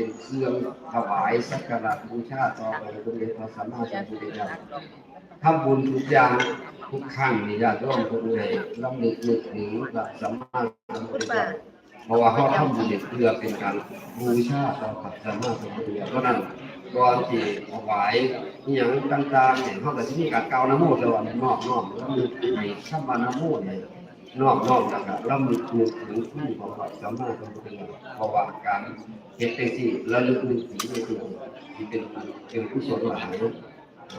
เป็นเครื่องถวายสักการะบูชาต่อพระพุทธเจ้าพระสัมมาสัมพุทธเจ้าทำบุญทุกอย่างทุกครั้งนี่ญาติโยมคนไหนลำลึกนึกถึงพระสัมมาสัมพุทธเจ้าเพราะว่าเขาทำบุญเพื่อเป็นการบูชาต่อพระสัมมาสัมพุทธเจ้าเพราะนั้นก่อนที่ถวายอย่างต่างๆเนี่ยเขาก็จะมีการกาวนะโมสวรรค์นอบน้อมแล้วมีในข้ามานะโมเนี่ย นอกนอกแล้วก็ระลึกนึกถึงผู้ของพระสัมมาสัมพุทธเจ้าเพราะว่าการเฮ็ดจังซี่ระลึกนึกถึงในตัวที่เป็นเป็นกุศลหลาย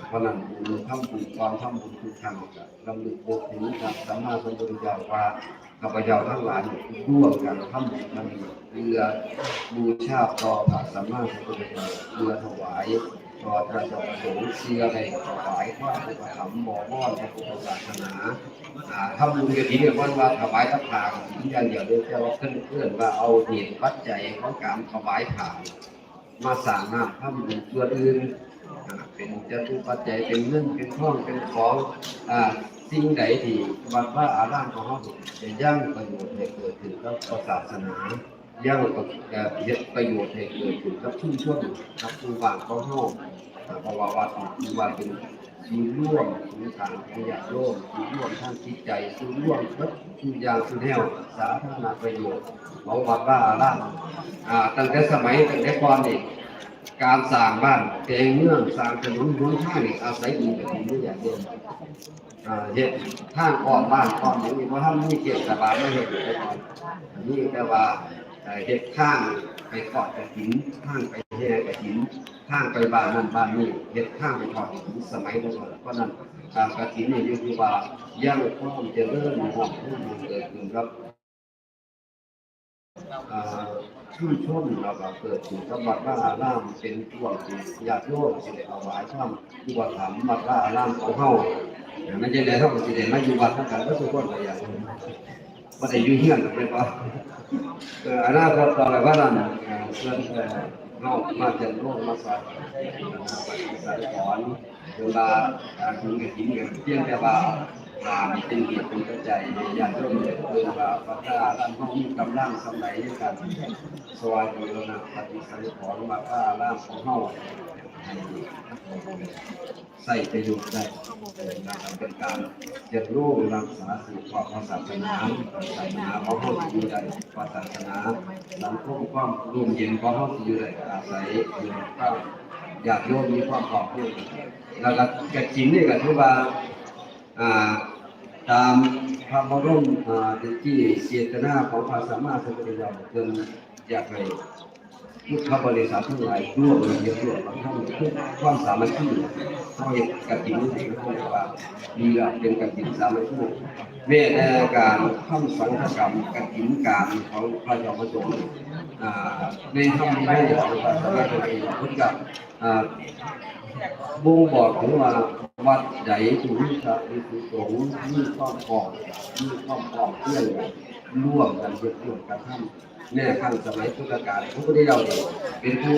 เพราะนั้นบุญทำบุญความทำบุญทุกครั้งก็ระลึกนึกถึงพระสัมมาสัมพุทธเจ้าว่าข้าพเจ้าทั้งหลายร่วมกันทำบุญมันเพื่อบูชาต่อพระสัมมาสัมพุทธเจ้าเพื่อถวาย ต่อพระจ้าประสงค์เชื่อในถวายความอุปถัมภ์บ่อบ้อนพระพุทธศาสนาอ่าทำบุญกฐินเนี่ยวันว่าถวายทัพผากฐินอย่างเดียวโดยแต่ว่าเพื่อนเพื่อนว่าเอาเหตุปัจจัยของการถวายผ่ามาสร้างน้ำทำบุญส่วนอื่นเป็นจตุปัจจัยเป็นเงินเป็นทองเป็นของอ่าสิ่งใดที่วัดว่าอารามของเขาจะยั่งประโยชน์ให้เกิดถึงกับศาสนา ย่างประเอ่อเฮ็ดประโยชน์ให้เกิดถึงกับชุมชนกับผู้บ้านของเขาอ่าเพราะว่าวัดนี่ว่าเป็นศูนย์ร่วมศูนย์กางขยะโลกศูนย์ร่วมทางจิตใจศูนย์ร่วมทุกอย่างทุกแนวสาธารณประโยชน์ของวัดว่าอารามอ่าตั้งแต่สมัยตั้งแต่ก่อนนี่การสร้างบ้านแปลงเมืองสร้างถนนหนทางนี่อาศัยอิฐแบบนี้อย่างเดียวอ่าเฮ็ดทางอ้อมบ้านอ้อมอย่างนี้เพราะถ้ามีเกียรติบาลไม่เฮ็ดแต่ก่อนนนี้แต่ว่า เฮ็ดข้างไปทอดกระถินข้างไปแห่กระถินข้างไปบ้านนั่นบ้านนี้เฮ็ดข้างไปทอดกระถึงสมัยนั้นเพราะนั้นการกฐินนี่ยู่ที่ว่ายังความเริญของผู้มันเกิดขึ้นครับอ่าชื่นชมเราก็เกิดขึ้นกับวัดว่าอารามเป็นตัวที่ญาติโยมสิได้เอาไว้ทำที่ว่าถามวัดว่าอารามของเฮาไมันจะได้เท่ากับสิได้มาอยู่วัดทั้งกันก็ทุกคนก็อยางบ่ได้อยู่เฮียนกันไปบ่เอออนาคตต่อไปว่านั้นเพื่อนอกมาเจากโลกมาสอนสอนสอนเวลาการคุยกับกินกันเพียงแต่ว่า อ่ามีเป็นเหตุเป็นปัจจัยญาติโยมเนี่ยคือว่าปัตตาล้านห้องกำลังสำไหนในสวายบูรณะปฏิสังขรณ์มาว่าล้านของเฮาให้ใส่ประโยชน์ได้นะครับเป็นการเรียนรู้รักษาสืบทอดศาสนาศาสนาของเฮาอยู่ได้ศาสนาสังคมความร่วมเย็นของเฮาอยู่ได้อาศัยอยู่ก็อยากโยมมีความขอบคุณแล้วก็กระจินนี่ก็ถือว่าอ่า ตามพระบรมอ่าที่เจตนาของพระสัมมาสัมพุทธเจ้าเพิ่นอยากให้ พุทธบริษัททั้งหลายร่วมกันเยอะร่วมกันทั้งทุกความสามัคคีเขาเห็นกับจิตนี่ที่เขาเรียกว่ามีหลักเป็นกับจิตสามัคคีแม้แต่การทำสังฆกรรมกับจินการของพระเจ้าพระสงฆ์อ่าในธรรมวินัยของพระสมาสัมพุทธเจ้าเพิ่นก็อ่าบ่งบอกถึงว่าวัดใดที่มีพระภิกษุสงฆ์มีความพร้อมมีความพร้อมเพรียง ร่วมกันเฮ็ดร่วมกันทำแน่ครั้งสมัยพุทธกาลพระพุทธเจ้านี่เป็นผู้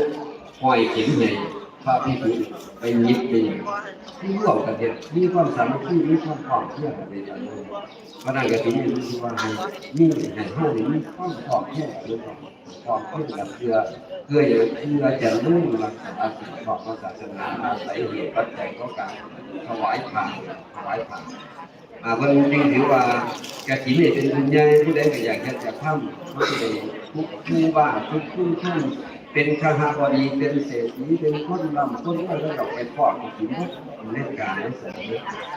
ห้อยเข็มให้พระภิกษุไปยิบไปอย่างที่ร่วมกันเฮ็ดมีความสามัคคีมีความพร้อมเพรียงกันในการนี้พระนันกฐินนี่คือว่าให้มีให้เฮานี่มีความพร้อมเพรียงกันด้วยกันพร้อมเพรียงกันเพื่อเพื่ออย่างเพื่อจะรุ่งรักษาสิ่งของศาสนาอาศัยเหตุปัจจัยของการถวายผ่านถวายผ่าน เพิ่นจึงถือว่ากฐินนี่เป็นบุญใหญ่ผู้ใดก็อยากจะจะทำผู้ใดทุกผู้บ้านทุกผู้ท่านเป็นข้าหาบดีเป็นเศรษฐีเป็นคนร่ำคนรวยแล้วเราไปทอดกฐินหมดเล่นการในสมัย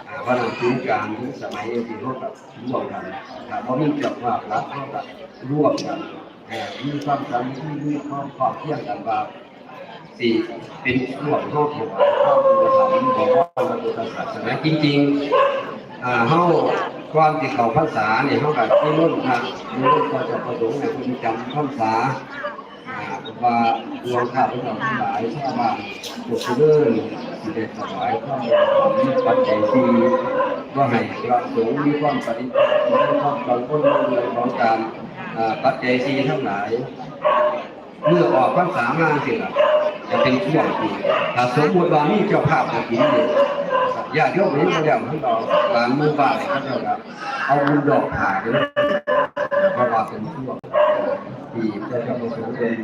อ่าว่าเราถึงการถึงสมัยที่เขากับร่วมกันถ้าบ่มีเจ้าภาพรัฐเขากับร่วมกันมีความสามัคคีมีความพร้อมเพรียงกันว่าสี่เป็นช่วงเข้าถวาข้าอุปถัมภ์บอกว่าพระพุทธศาสนาจริง ๆ อ่าเฮาความที่เขาภาษาเนี่ยเฮากับที่รุ่นครับที่รุ่นก็จะประสงค์ให้คุณจำภาษาอ่าว่าดวงข้าพเจ้าทั้งหลายชาวบ้านปกเรื่อยที่ได้ถวายความมีปัจจัยที่ก็ให้พระสงฆ์มีความปฏิบัติมีความกังวลในเรื่องของการอ่าปัจจัยสี่ทั้งหลายเมื่อออกพรรษามาสิล่ะจะเป็นช่วงที่ถ้าสมมติว่ามีเจ้าภาพจะกินเนี่ ญาติโยมนี้ก็แล้วทั้เราบางมู่บ้านเขาเจ้าก็เอาบุญดอกผ่าไปเลยเพราะว่าเป็นช่วงที่เจ้าประสงค์เป็น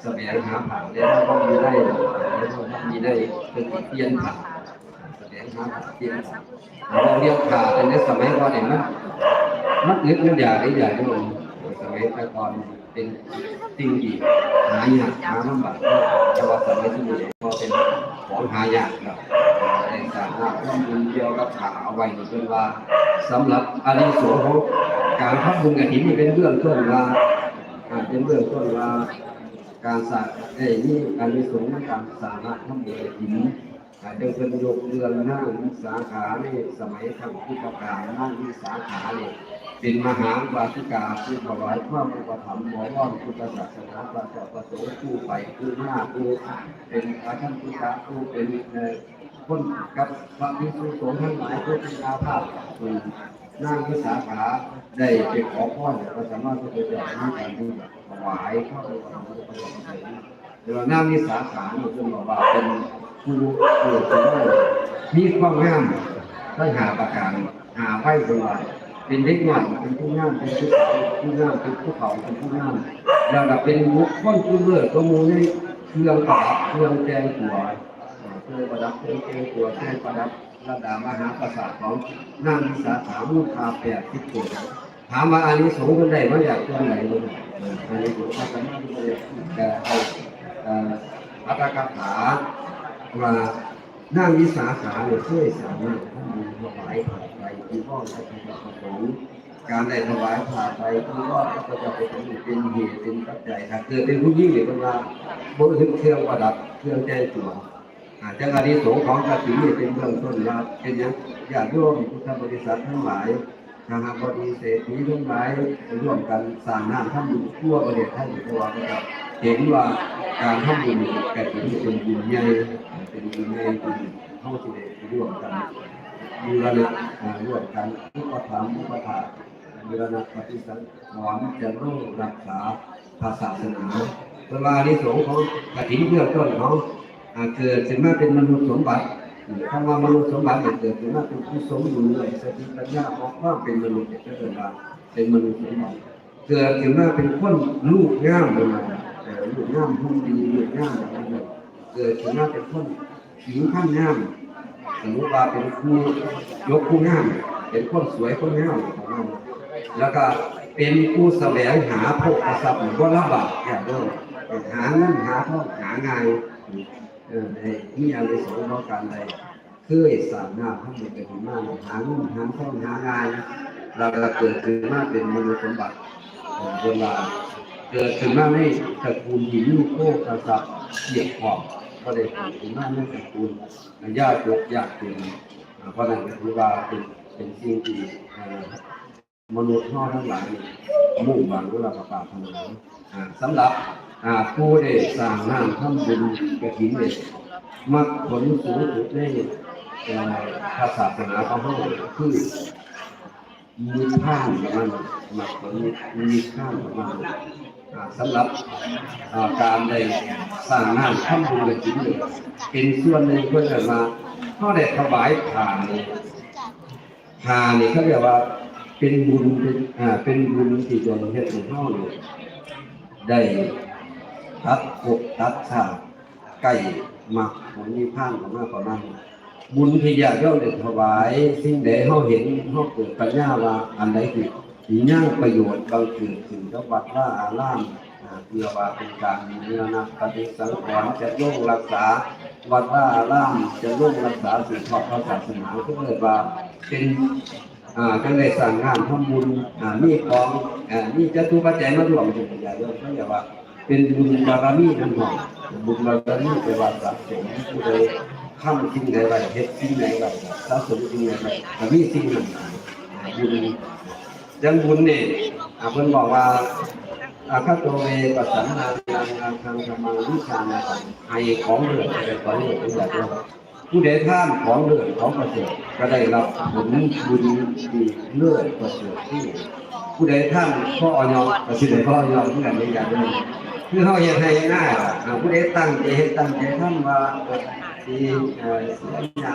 เสบียงหาผักแล้วก็มีได้แล้วก็มีได้เป็นเพียนผักเสบียงหาผักเพียนผักเราเรียกขาเป็นในสมัยก่อนเห็นไหมมัดนึกมันอยากได้อยากได้สมัยแต่ก่อนเป็นสิ่งที่หายากหาลำบากแต่ว่าสมัยที่นี้ก็เป็น ของหายากครับในสารหน้าข้อมูลเกี่ยวกับขาเอาไว้เป็นว่าสำหรับอานิสงส์ของการทำบุญกฐินนี่เป็นเรื่องต้นว่าเป็นเรื่องต้นว่าการสร้างเอ้ยนี่การมีสงฆ์การสร้างพระทำบุญหินอาจจะเป็นยกเรือนหน้าวิสาขาในสมัยทางพุทธกาลหน้าวิสาขาเนี่ย เป็นมหาวาสิกาผู้ถวายความอุปถัมภ์บวรพุทธศาสนาประเจ้าประสงค์ผู้ไปผู้หน้าผู้เป็นอาชันพุทธะผู้เป็นคนกับพระภิกษุสงฆ์ทั้งหลายผู้เป็นอาภาพอืมนางวิสาขาได้ไปขอพรก็สามารถที่จะได้มีการที่แบบถวายเข้าไปทำบุญประกอบไปแต่ว่านางวิสาขาเนี่ยคือบอกว่าเป็นผู้เกิดขึ้นมีความงามได้หาประการหาไว้คนว่า เป็นเด็กหน่อยเป็นผู้งามเป็นผู้สาวผู้งามเป็นผู้เขาเป็นผู้งามแล้วก็เป็นบุคคลผู้เลิศก็มูในเครื่องประดับเครื่องแจงตัวเครื่องประดับเครื่องแจงตัวเครื่องประดับระดามหาปราสาทของนางวิสาขามูคาแปดทิศโกถามว่าอานิสงส์คนใดมาอยากตัวไหนเลยอานิสงส์พระสัมมาสัมพุทธเจ้าเอาอ่ออัตถกถาว่านางวิสาขาเนี่ยช่วยสามารถทำบุญถวาย ผ่าไปที่พ่อและที่พระประสงค์การได้ถวายผ่าไปที่พ่อก็จะเป็นเป็นเหตุเป็นปัจจัยถ้าเกิดเป็นผู้ยิ่งเนี่ยก็ว่าบนถึงเครื่องประดับเครื่องแจ้งตัวอาจารย์อานิสงส์ของกฐินนี่เป็นเบื้องต้นว่าเป็นอย่างญาติโยมพุทธบริษัททั้งหลายทางบดีเศรษฐีทั้งหลายร่วมกันสร้างน้ำทำบุญทั่วประเทศไทยเพราะว่านะครับเห็นว่าการทำบุญกฐินนี่เป็นบุญใหญ่เป็นบุญใหญ่บุญเท่าที่ได้ร่วมกัน บูรณะอ่าร่วมกันอุปถัมภ์อุปถาบูรณะปฏิสังขรณ์จะร่วมรักษาพระศาสนาเวลาอานิสงส์ของกฐินเบื้องต้นของอ่าเกิดขึ้นมาเป็นมนุษย์สมบัติคำว่ามนุษย์สมบัติเนี่ยเกิดขึ้นมาเป็นผู้สมบูรณ์เลยสติปัญญาของควาเป็นมนุษย์เนี่ยก็เกิดมาเป็นมนุษย์สมบัติเกิดขึ้นมาเป็นคนลูกง่ามเลยแต่ลูกง่ามผู้ดีลูกง่ามเกิดขึ้นมาเป็นคนผิวข้างงาม สมมติว่าเป็นผู้ยกผู้งามเป็นคนสวยคนงามของเราแล้วก็เป็นผู้แสวงหาโภคทรัพย์หรือว่าลำบากอย่างเดิมหาเงินหาทองหางายเออในมีอะไรสงฆ์การใดเคยสร้างหน้าทำในกระถิ่นมากหาเงินหาทองหางานเราก็เกิดขึ้นมาเป็นมนุษย์สมบัติเออเวลาเกิดขึ้นมาในตระกูลหินลูกโคกษัตริย์เกียรติขอบ ก็ได้เกิดขึ้นมาในตระกูลญาติยกญาติเป็นเพราะนั้นก็ถือว่าเป็นเป็นสิ่งที่มนุษย์ท่อทั้งหลายมุ่งหวังว่าเราประกาศถนนอ่าสำหรับผู้ได้สร้างน้ำทำบุญกระถิ่นเนี่ยมักผลสูงสุดในเอ่อพระศาสนาของเขาคือมีข้ามกับมันมักผลมีข้ามกับมัน สำหรับการได้สร้างน้ำทำบุญกระถิ่นเนี่ยเป็นส่วนหนึ่งเพื่อจะมาเขาได้ถวายทานเนี่ยทานนี่เขาเรียกว่าเป็นบุญเป็นอ่าเป็นบุญที่ตนเฮ็ดของเขาเนี่ยได้ตัดกตัดชาไก่หมักของมีพานของมาประมาณบุญที่อยากย่อมได้ถวาย สิ่งใดเฮาเห็นเฮาเกิดปัญญาว่าอันใดคือ สิย่างประโยชน์บางเกิดขึ้นกับวัดว่าอารามเพื่อว่าเป็นการเนื้อนักปฏิสังขรณ์จะร่วงรักษา วัดว่าอารามจะร่วงรักษาสืบทอดพระศาสนาก็เลยว่าเป็นจังได้สร้างงานทำบุญอ่ามีของอ่ามีจตุปัจจัยมาร่วมถึงอย่างเดียวเขาเรียกว่า เป็นบุญบารมีนั่นเองบุญบารมีแปว่าสะสมผู้ใดทำสิ่งใดไว้เฮ็ดสิ่งใดไว้สะสมสิ่งใดไว้ก็มีสิ่งนั้นอ่าบุญ ยังบุญนี่อ่าเพิ่นบอกว่าอาคาโตเวปัสสันนานังอาคังธรรมังวิชานาตังให้ของเหลือดไปของเหลือดเป็นอย่าผู้ใดท่านของเลือดของประเสริฐก็ได้รับผลบุญที่เลือดประเสริฐที่ผู้ใดท่านพ่ออยก็สิได้พ่ออยองที่กันในอย่างนี้คือเขาเฮ็ดให้ง่ายอะผู้ใดตั้งใจเฮ็ดตั้งใจทำว่าเอ่อที่เอ่อเสียหน้า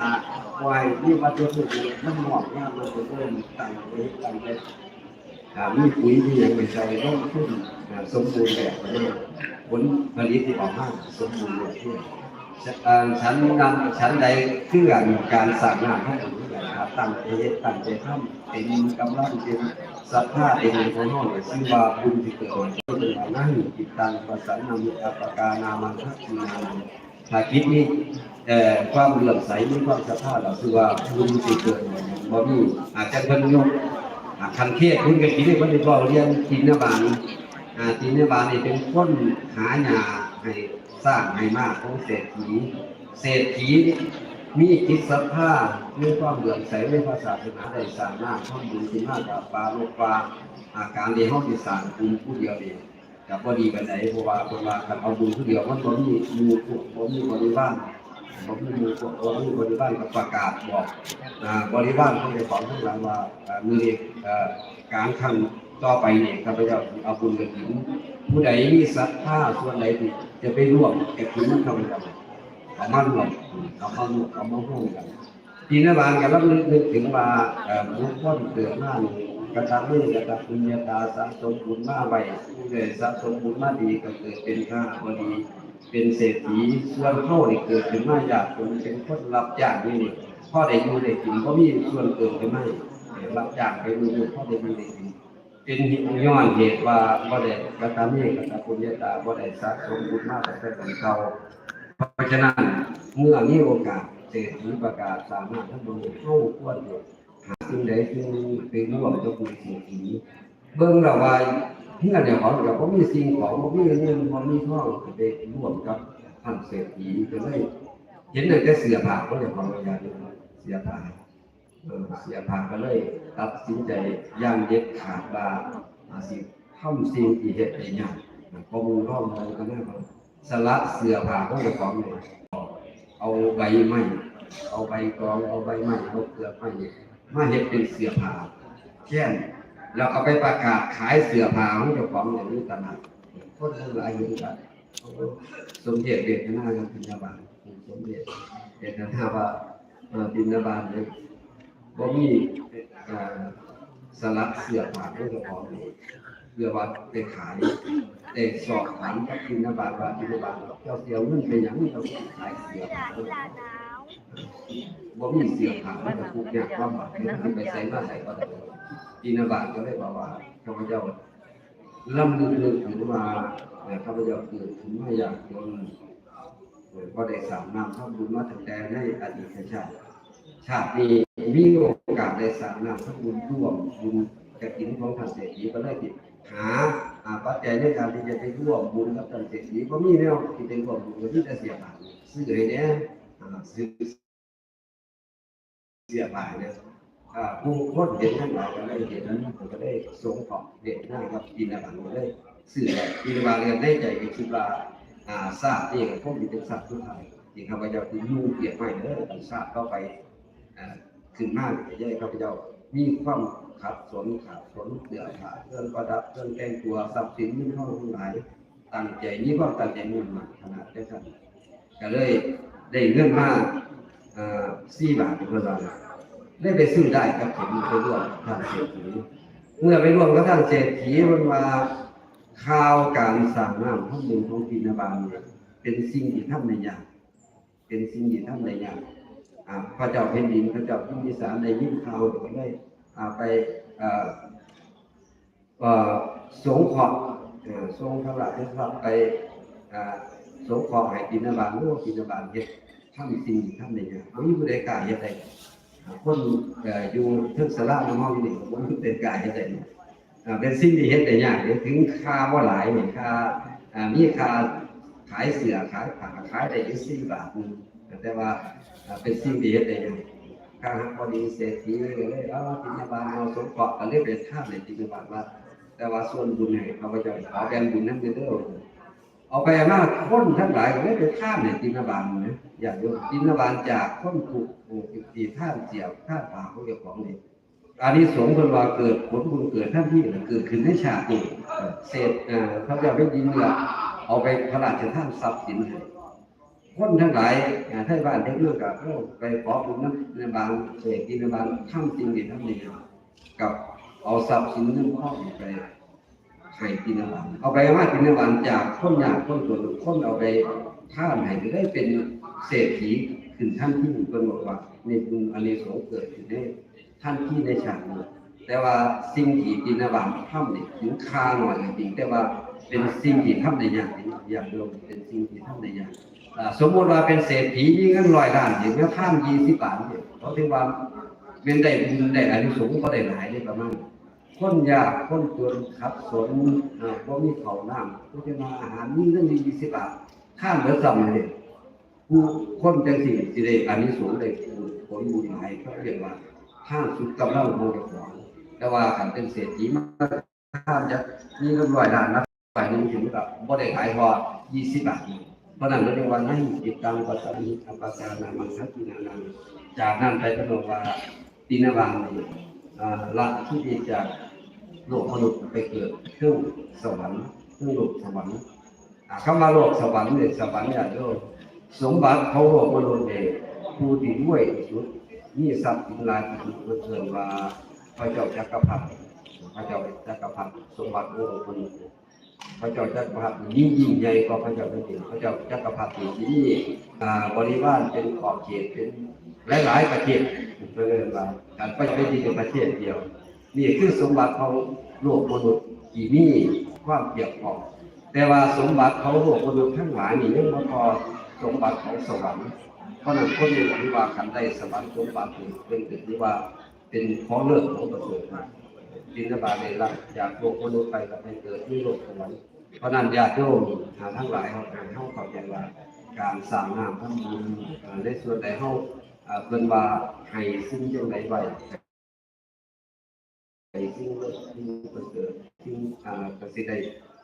ไว้ที่ว่าจะถูกมันหมอกยามมันจะเริ่มตั้งใจตั้งใจ มีปุ๋ยมีอย่างไม่ใส่ต้องขึ้นอ่าสมบูรณ์แบบนี้ผลผลิตที่ออกมาสมบูรณ์แบบที่อ่าฉันนำฉันใดคือการการสร้างงานให้ผมด้วยครับตั้งใจเฮ็ดตั้งใจทำเป็นกำลังเป็นศรัทธาเป็นของน้องซึ่งว่าบุญที่เกิดขึ้นเป็นว่านั่งจิตตังประสานนามิอัปกานามันทักษินานังถ้าคิดนี้เอ่อความเลื่อมใสมีความศรัทธาเราคือว่าบุญที่เกิดบ่มีอาจจะเพิ่นยกอ่า คันเทศคุณก็คิดว่าได้บอกเรียนทินนบาลอ่าทินบาลนี่เป็นคนหาหยาให้สร้างให้มากของเศรษฐีเศรษฐีมีจิตศรัทธามีความเลื่อมใสในพระศาสนาได้สามากข้อบุญที่มากกับปลาโลกปลาอาการเดียวห้องที่สางบุญผู้เดียวเองกับพอดีกันไหนเพราะว่าคนว่าคันเอาบุญผู้เดียวมันบ่มีมูพวกบ่มีบริวาร บ่มีมู่พวกบ่มีบริวารก็ประกาศบอกบริวารของในของทั้งหลังว่ามือเอกการครั้งต่อไปเนี่ยข้าพเจ้าเอาบุญกระถิ่นผู้ใดมีศรัทธาส่วนใดที่จะไปร่วมกระถิ่นข้าพเจ้าเอามาร่วมเอามาร่วมเอามาร่วมกันทีนบาลกันรับนึกถึงว่าเอ่อบุคคลเกิดมาหนี่งกระทำเมื่อกระทำปุญญาตาสะสมบุญมาไว้ผู้ใดสะสมบุญมาดีก็เกิดเป็นข้าบดี เป็นเศรษฐีส่วนเข้านี่เกิดขึ้นมาจากคนเป็นคนรับจ้างนี่นี่พ่อได้อยู่ได้กินก็มีส่วนเกินไปไหมรับจ้างไปดูพ่อได้อยู่ได้กินเป็นย้อนเหตุว่าพ่ได้กระทำให้กระทำปุญญาตาพ่ได้สะสมบุญมากแต่แต่ของเขาเพราะฉะนั้นเมื่อมีโอกาสเศรษฐีประกาศสามารถทั้งหมดเข้าควรอยู่หาสิ่งใดซึ่งเป็นร่วมกับบุญเศรษฐีเบิ่งเราว่า เพื่อนเดี๋ยวของเราก็มีสิ่งของบ่มีเงินบ่มีทองไปร่วมกับท่านเศรษฐีก็เลยเห็นเลยแต่เสือผ่าก็เลยความอยากเสือผ่าเออเสือผ่าก็เลยตัดสินใจย่างเด็ดขาดว่าอาสิทำสิ่งที่เหตุได้ยากข้อมูลร่องอะไรก็ได้ครับสละเสือผ่าก็จะของเลยเอาใบไม้เอาใบกรองเอาใบไม้เอาเกลือไม้มาเห็ดเป็นเสือผ่าแค่ นแล้วเอาไปประกาศขายเสือผ่าของเจ้าของอย่างนี้ตลาดคนทั้งหลายเห็นกันสมเด็จเด็กหน้ากันพินาบาลสมเด็จเด็กหน้าว่าเอ่อพินาบาลเนี่ยบ่มีสลักเสื้อผ้าของเจ้าของเพื่อว่าไปขายแต่สอบถามกับพินาบาลว่าพินาบาลเจ้าเสียวเงินไปหยังเราขายเสื้อผ้าบ่มีเสื้อผ้ามันก็ทุกอย่างความหมายที่ไปใส่มาใส่ก็ได้ พินาบาก็เลยบอกว่าข้าพเจ้าล่ำลึกๆถึงว่าเอ่อข้าพเจ้าเกิดถึงไม่อยากจนก็ได้สามนามทำบุญมาตั้งแต่ในอดีตชาติชาตินี้มีโอกาสได้สามนามทำบุญร่วมบุญกระถิ่นของท่านเศรษฐีก็เลยติดหาอาปัจจัยในการที่จะไปร่วมบุญกับท่านเศรษฐีก็มีแนวที่เป็นร่วมบุญที่จะเสียบาทซื้อให้เนี่ยซื้อเสียบาทเนี่ย ผู้คนเห็นทั้งหลายก็ได้เห็นนั้นผมก็ได้สงเคราะห์เด็กได้ครับกินอาหารได้สื่อแบบกินมาเรียนได้ใจก็คิดว่าอ่าทราบนี่ก็คงเป็นทราบทุกทายที่ข้าพระเจ้าที่ยุ่เกียรติไม่เด้อทราบเข้าไปอ่าขึ้นมากจะได้ข้าพระเจ้ามีความขัดสนขัดสนเสือขาดเครื่องประดับเครื่องแต่งตัวทรัพย์สินมีเข้าทั้งหลายตั้งใจมีความตั้งใจมุ่งมั่นขนาดได้กันก็เลยได้เงินมาอ่าสี่บาทเป็นเวลา ได้ไปซื้อได้ครับผมไปร่วมท่านเศรษฐีเมื่อไปร่วมกับท่านเศรษฐีมันมาข่าวการสั่งน้ำข้อมูลของพินาบาลเนี่ยเป็นสิ่งที่ทำในยากเป็นสิ่งที่ทำในยากอ่าพระเจ้าแผ่นดินพระเจ้าพิมพิสารได้ยินข่าวก็ได้าไปสงเคราะห์เอ่อทรงพระราชทรัพย์ไปสงเคราะห์ให้พินาบาลรู้ว่าพินาบาลเฮ็ดทำสิ่งที่ทำในยากเอาอยู่ในกายเฮ็ดได้ คนอยู่ทึกสระน้ำห้องนี่ผมเป็นกายเฮ็ดได้เนี่ยอ่าเป็นสิ่งที่เฮ็ดได้ยากเดี๋ยวถึงค่าบ่าหลายนี่ค่าอ่ามีค่าขายเสือขายผ้าขายได้ยู่สี่บาทนึงแต่ว่าเป็นสิ่งที่เฮ็ดได้ยากค่าหักพอดีเศรษฐีก็เลยเอาปิณบาตเอาสงเคราะห์ก็เลยไปท่าในปิณบาตว่า แต่ว่าส่วนบุญให้เขาพเจ้าขอแบ่งบุญนั้นเด้อ เอาไปมาคนทั้งหลายก็ไม่ไปท่ามในตินบาลนะอย่าโยมตินบาลจากคนถูกโอ้ตีท่าเสียบท่าปาเขาเกี่ยวของนี่อันนี้สงฆ์คนว่าเกิดผลบุญเกิดท่านที่เกิดขึ้นในชาตินี้เศษเอ่อเขาจะไม่ยินเนี่ยเอาไปพระราชท่านทรัพย์สินให้คนทั้งหลายอ่าท่านบ้านเด็กเรื่องกับเราไปขอบุญนั้นในบางเศษตินบาลทำจริงดีทำดีกับเอาทรัพย์สินเงินทองไป ให้กินอาหารเอาไปว่ากินอาหารจากคนหยากคนจนคนเอาไปท่านให้ได้เป็นเศรษฐีขึ้นท่านที่หนึ่งคนบอกว่านี่คืออันนี้สงส์เกิดขึ้นได้ท่านที่ในฉากนี้แต่ว่าสิ่งที่กินอาหารทำเนี่ยถึงคาหน่อยจริงแต่ว่าเป็นสิ่งที่ทำในอย่างนี้อย่างเดียวเป็นสิ่งที่ทำในอย่างอ่าสมมติว่าเป็นเศรษฐีมีเงินร้อยล้านอย่างเงี้ยท่านยี่สิบบาทเนี่ยเขาถือว่าเป็นได้บุญได้อานิสงส์ก็ได้หลายได้ประมาณ คนยากคนจนขัดสนเอ่าบ่มีข้าน้ำก็จะมาอาหารมีเงินดียี่สิบบาทข้ามเหลือซ้ำเลยผู้คนจังสี่สิได้อานิสงส์ได้ผลบุญหายเขาเรียกว่าท่านสุดกำลังโมดลของแต่ว่าการเป็นเศรษฐีมากท่านจะมีเงินร้อยล้านนะไปหนึงถึงกับบ่ได้ขายพอยี่สิบบาทเพราะนั้นเราเรียกว่าให้ติดตามปัสสาวะอัปปาสานามังคัตินานังจากนั้นไปก็บอกว่าตินาวังอ่าละที่ดีจาก โลกมนุษย์ไปเกิดเครื่องสวรรค์เครื่องโลกสวรรค์คำว่าโลกสวรรค์เนี่ยสวรรค์เนี่ยโลกสมบัติเขาโลกมนุษย์เนี่ยผู้ที่ด้วยสุดนี่ทรัพย์สินลายที่สุดเกินว่าพระเจ้าจักรพรรดิพระเจ้าจักรพรรดิสมบัติโลกมนุษย์พระเจ้าจักรพรรดิยิ่งยิ่งใหญ่กว่าพระเจ้าแผ่นดินพระเจ้าจักรพรรดิที่นี่บริวารเป็นขอบเขตเป็นหลายๆประเทศเพื่อนว่าการไปเป็นที่ประเทศเดียว นี่คือสมบัติของโลกมนุษย์ที่มีความเกี่ยวข้องแต่ว่าสมบัติของโลกมนุษย์ทั้งหลายนี่ยังไม่พอสมบัติของสวรรค์เพราะนั้นคนเรียกว่าคันได้สวรรค์สมบัตินี่เป็นถือว่าเป็นข้อเลิศของประเสริฐมากบินบาตเลยละจากโลกมนุษย์ไปกับไปเกิดที่โลกสวรรค์เพราะนั้นญาติโยมหาทั้งหลายเขาเขาเข้าใจว่าการสร้างน้ำทั้งบุญในส่วนใดเขาอ่าเพิ่นว่าให้ซึ่งจังไดไว้ ให้ซึ่งเลิศซึ่ประเสริฐซึ่อ่าประสิทธิ์ใด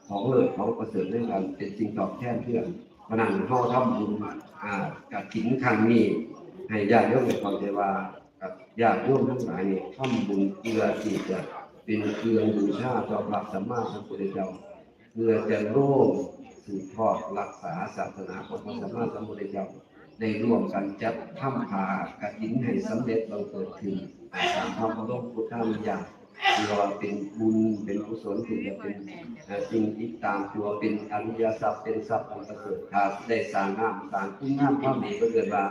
ของเลิศของประเสริฐในการเป็นสิ่งตอบแทนเพื่อนเพรานั้นเขาทำบุญอ่ากับถินครั้งนี้ให้ญาติโยมได้เข้าใจว่ากับญาติโยมทั้งหลายนี่ทำบุญเพื่อที่จะเป็นเครื่องบูชาต่อพระสัมมาสัมพุทธเจ้าเพื่อจะร่วมสืบทอดรักษาศาสนาของพระสัมมาสัมพุทธเจ้าได้ร่วมกันจัดทำผากฐินให้สำเร็จบังเกิดขึ้นตามพระพุทธพุทธวิญญา ณที่ว่าเป็นบุญเป็นกุศลที่จะเป็นสิ่งที่ตามตัวเป็นอริยทรัพย์เป็นทรัพย์อันประเสริฐถ้าได้สร้างงามสร้างคุณงามความดีก็เกิดว่า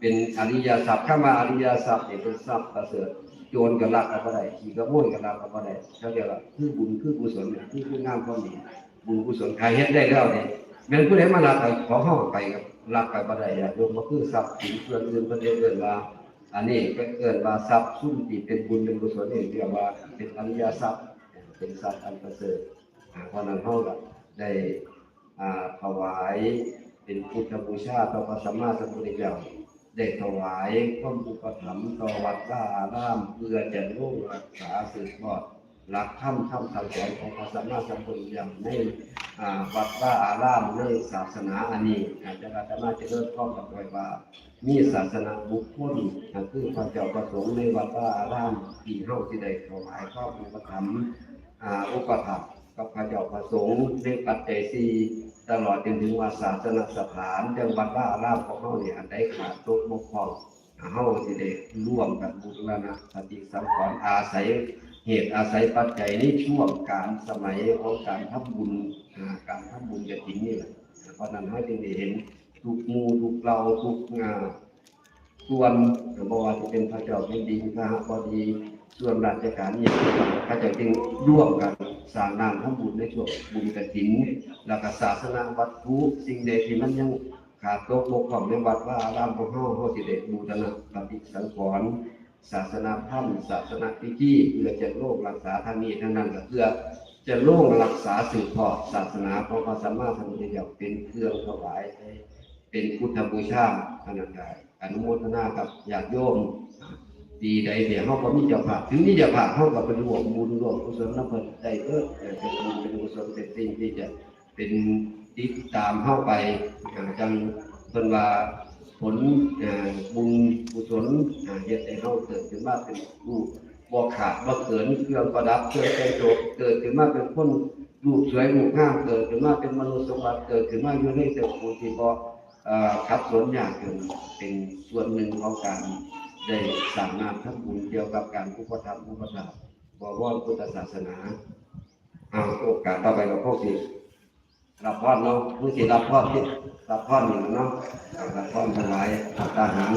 เป็นอริยทรัพย์ข้ามาอริยทรัพย์เนี่ยเป็นทรัพย์ประเสริฐโจรกับลักกับอะไรขี่กระโมยกับลักกับอะไรเขาเรียกว่าคือบุญคือกุศลคือคืองามความดีบุญกุศลใครเฮ็ดได้แล้วเนี่ยแม้นผู้ใดมาลักกับขอเข้าไปกับลักกับอะไรอย่าโยมมาคือทรัพย์สินส่วนอื่นประเด็นเกินว่า อันนี้ก็เกินว่าทรัพย์ซุ่มที่เป็นบุญเป็นกุศลนี่เรียกว่าเป็นอริยทรัพย์เป็นทรัพย์อันประเสริฐอ่าเพราะนั้นเขาก็ได้ถวายเป็นพุทธบูชาต่อพระสัมมาสัมพุทธเจ้าได้ถวายความอุปถัมภ์ต่อวัดว่าอารามเพื่อจะร่วมรักษาสืบทอดหลักธรรมธรรมคำสอนของพระสัมมาสัมพุทธเจ้าในอ่าวัดว่าอารามในศาสนาอันนี้อาจจะอาตมาจะเริ่มข้อกับไว้ว่า มีศาสนาบุคคลคือพระเจ้าประสงค์ในวัดว่าอารามที่เฮาที่ได้ถวายข้ออุปถัมภ์อ่าอุปถัมภ์กับพระเจ้าประสงค์ในปัจเจัยสี่ตลอดจนถึงว่าศาสนสถานจังหวัดว่าอารามของเฮาเนี่ยอันใดขาดตกบกพร่องเฮาสิได้ร่วมกันบูรณะปฏิสังขรณ์อาศัยเหตุอาศัยปัจจัยในช่วงการสมัยของการทำบุญการทำบุญกฐินนี่แหละเพราะนั้นเฮาจึงได้เห็น ทุกมู่ทุกเราทุกงานส่วนบ่ว่าจะเป็นพระเจ้าแผ่นดินพระหบดีส่วนราชการเนี่ยพระเจ้าจึงร่วมกันสร้างน้ำทำบุญในช่วงบุญกฐิน แล้วก็ศาสนาวัตถุสิ่งใดที่มันยังขาดตกบกพร่องในวัดว่าอารามของเฮาเฮาสิได้บูรณะปฏิสังขรณ์ศาสนาธรรมศาสนาพิธีเพื่อจะโลกรักษาทางนี้ทางนั้นก็เพื่อจะโลกรักษาสืบทอดศาสนาของพระสัมมาสัมพุทธเจ้าเป็นเครื่องถวายให้ เป็นพุทธบูชาขนาดใดอนุโมทนากับญาติโยมดีใดเดี๋ยวเฮาก็มีเจ้าภาพถึงมีเจ้าภาพเฮาก็เป็นร่วมบุญร่วมกุศลนำเพิ่นได้เออเออเป็นบุญเป็นกุศลเป็นสิ่งที่จะเป็นติดตามเข้าไปอ่าจังเพิ่นว่าผลบุญกุศลเฮ็ดให้เฮาเกิดขึ้นมาเป็นผู้บ่ขาดบ่เกินเครื่องประดับเครื่องแต่งตัวเกิดขึ้นมาเป็นคนรูปสวยรูปงามเกิดขึ้นมาเป็นมนุษย์สมบัติเกิดขึ้นมาอยู่ในตระกูลที่บ่เอ่อ ขัดสนยากเกินเป็นส่วนหนึ่งของการได้สร้างงานทั้งบุญเกี่ยวกับการอุปถัมภ์อุปถัมภ์บวรพุทธศาสนาเอาโอกาสต่อไปกับพวกที่รับพรเนาะผู้ที่รับพรที่รับพรอยู่เนาะรับพรทั้งหลายรับทหาร